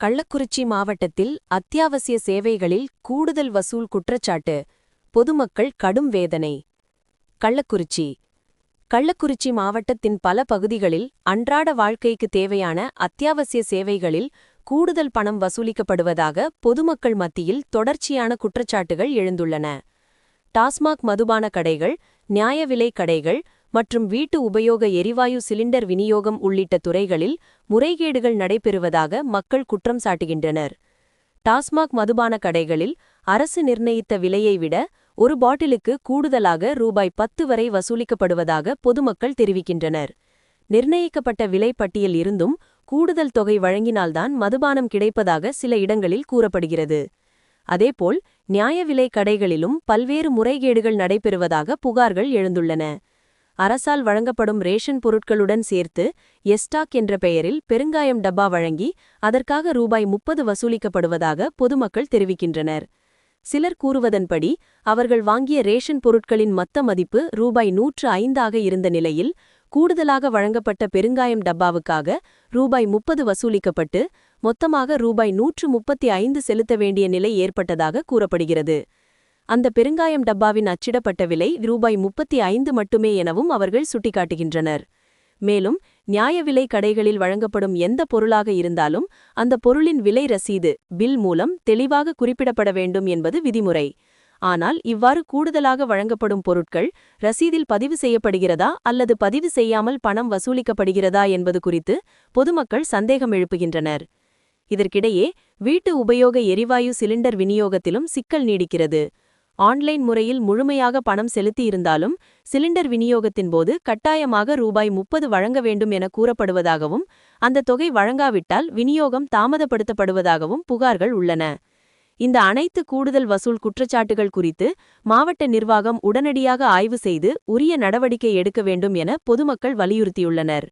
கள்ளக்குறிச்சி மாவட்டத்தில் அத்தியாவசிய சேவைகளில் கூடுதல் வசூல் குற்றச்சாட்டு. பொதுமக்கள் கடும் வேதனை. கள்ளக்குறிச்சி. கள்ளக்குறிச்சி மாவட்டத்தின் பல பகுதிகளில் அன்றாட வாழ்க்கைக்கு தேவையான அத்தியாவசிய சேவைகளில் கூடுதல் பணம் வசூலிக்கப்படுவதாக பொதுமக்கள் மத்தியில் தொடர்ச்சியான குற்றச்சாட்டுகள் எழுந்துள்ளன. டாஸ்மாக் மதுபான கடைகள் நியாய விலை கடைகள் மற்றும் வீட்டு உபயோக எரிவாயு சிலிண்டர் விநியோகம் உள்ளிட்ட துறைகளில் முறைகேடுகள் நடைபெறுவதாக மக்கள் குற்றம் சாட்டுகின்றனர். டாஸ்மாக் மதுபான கடைகளில் அரசு நிர்ணயித்த விலையை விட ஒரு பாட்டிலுக்கு கூடுதலாக ரூபாய் பத்து வரை வசூலிக்கப்படுவதாக பொதுமக்கள் தெரிவிக்கின்றனர். நிர்ணயிக்கப்பட்ட விலை பட்டியல் இருந்தும் கூடுதல் தொகை வழங்கினால்தான் மதுபானம் கிடைப்பதாக சில இடங்களில் கூறப்படுகிறது. அதேபோல் நியாய விலை கடைகளிலும் பல்வேறு முறைகேடுகள் நடைபெறுவதாக புகார்கள் எழுந்துள்ளன. அரசால் வழங்கப்படும் ரேஷன் பொருட்களுடன் சேர்த்து எஸ்டாக் என்ற பெயரில் பெருங்காயம் டப்பா வழங்கி அதற்காக ரூபாய் முப்பது வசூலிக்கப்படுவதாக பொதுமக்கள் தெரிவிக்கின்றனர். சிலர் கூறுவதன்படி அவர்கள் வாங்கிய ரேஷன் பொருட்களின் மொத்த மதிப்பு ரூபாய் நூற்று ஐந்தாக இருந்த நிலையில் கூடுதலாக வழங்கப்பட்ட பெருங்காயம் டப்பாவுக்காக ரூபாய் முப்பது வசூலிக்கப்பட்டு மொத்தமாக ரூபாய் நூற்று முப்பத்தி ஐந்து செலுத்த வேண்டிய நிலை ஏற்பட்டதாக கூறப்படுகிறது. அந்த பெருங்காயம் டப்பாவின் அச்சிடப்பட்ட விலை ரூபாய் முப்பத்தி ஐந்து மட்டுமே எனவும் அவர்கள் சுட்டிக்காட்டுகின்றனர். மேலும் நியாய விலை கடைகளில் வழங்கப்படும் எந்த பொருளாக இருந்தாலும் அந்த பொருளின் விலை ரசீது பில் மூலம் தெளிவாக குறிப்பிடப்பட வேண்டும் என்பது விதிமுறை. ஆனால் இவ்வாறு கூடுதலாக வழங்கப்படும் பொருட்கள் ரசீதில் பதிவு செய்யப்படுகிறதா அல்லது பதிவு செய்யாமல் பணம் வசூலிக்கப்படுகிறதா என்பது குறித்து பொதுமக்கள் சந்தேகம் எழுப்புகின்றனர். இதற்கிடையே வீட்டு உபயோக எரிவாயு சிலிண்டர் விநியோகத்திலும் சிக்கல் நீடிக்கிறது. ஆன்லைன் முறையில் முழுமையாக பணம் செலுத்தியிருந்தாலும் சிலிண்டர் விநியோகத்தின் போது கட்டாயமாக ரூபாய் முப்பது வழங்க வேண்டும் என கூறப்படுவதாகவும் அந்த தொகை வழங்காவிட்டால் விநியோகம் தாமதப்படுத்தப்படுவதாகவும் புகார்கள் உள்ளன. இந்த அனைத்து கூடுதல் வசூல் குற்றச்சாட்டுகள் குறித்து மாவட்ட நிர்வாகம் உடனடியாக ஆய்வு செய்து உரிய நடவடிக்கை எடுக்க வேண்டும் என பொதுமக்கள் வலியுறுத்தியுள்ளனர்.